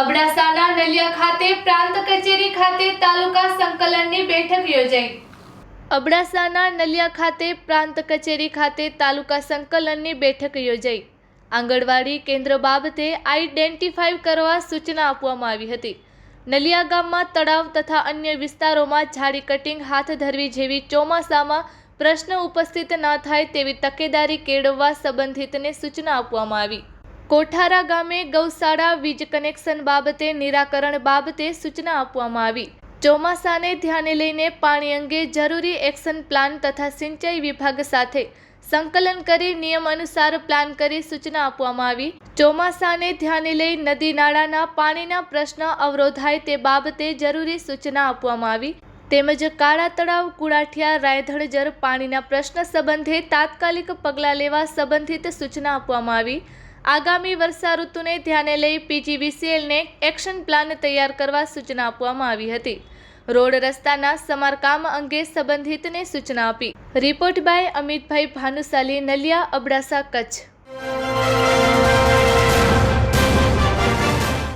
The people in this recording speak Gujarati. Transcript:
અબડાસાના નલિયા ખાતે પ્રાંત કચેરી ખાતે તાલુકા સંકલનની બેઠક યોજાઈ. અબડાસાના નલિયા ખાતે પ્રાંત કચેરી ખાતે તાલુકા સંકલનની બેઠક યોજાઈ. આંગણવાડી કેન્દ્ર બાબતે આઈડેન્ટિફાઈ કરવા સૂચના આપવામાં આવી હતી. નલિયા ગામમાં તળાવ તથા અન્ય વિસ્તારોમાં ઝાડી કટિંગ હાથ ધરવી જેવી ચોમાસામાં પ્રશ્ન ઉપસ્થિત ન થાય તેવી તકેદારી કેળવવા સંબંધિતને સૂચના આપવામાં આવી. કોઠારા ગામે ગૌશાળા વીજ કનેક્શન બાબતે નિરાકરણ બાબતે સૂચના આપવામાં આવી. ચોમાસાને ધ્યાને લઈને પાણી અંગે જરૂરી એક્શન પ્લાન તથા સિંચાઈ વિભાગ સાથે સંકલન કરી નિયમ અનુસાર પ્લાન કરી સૂચના આપવામાં આવી. ચોમાસાને ધ્યાને લઈ નદી નાળાના પાણીના પ્રશ્ન અવરોધાય તે બાબતે જરૂરી સૂચના આપવામાં આવી. તેમજ કાળા તળાવ કુડાઠિયા રાયધડજર પાણીના પ્રશ્ન સંબંધે તાત્કાલિક પગલાં લેવા સંબંધિત સૂચના આપવામાં આવી. આગામી વર્ષા ઋતુને ધ્યાને લઈ પીજીવીસીએલને એક્શન પ્લાન તૈયાર કરવા સૂચના આપવામાં આવી હતી. રોડ રસ્તાના સમારકામ અંગે સંબંધિતને સૂચના આપી. Report by Amitbhai Bhanushali, Naliya Abdasa, Kutch.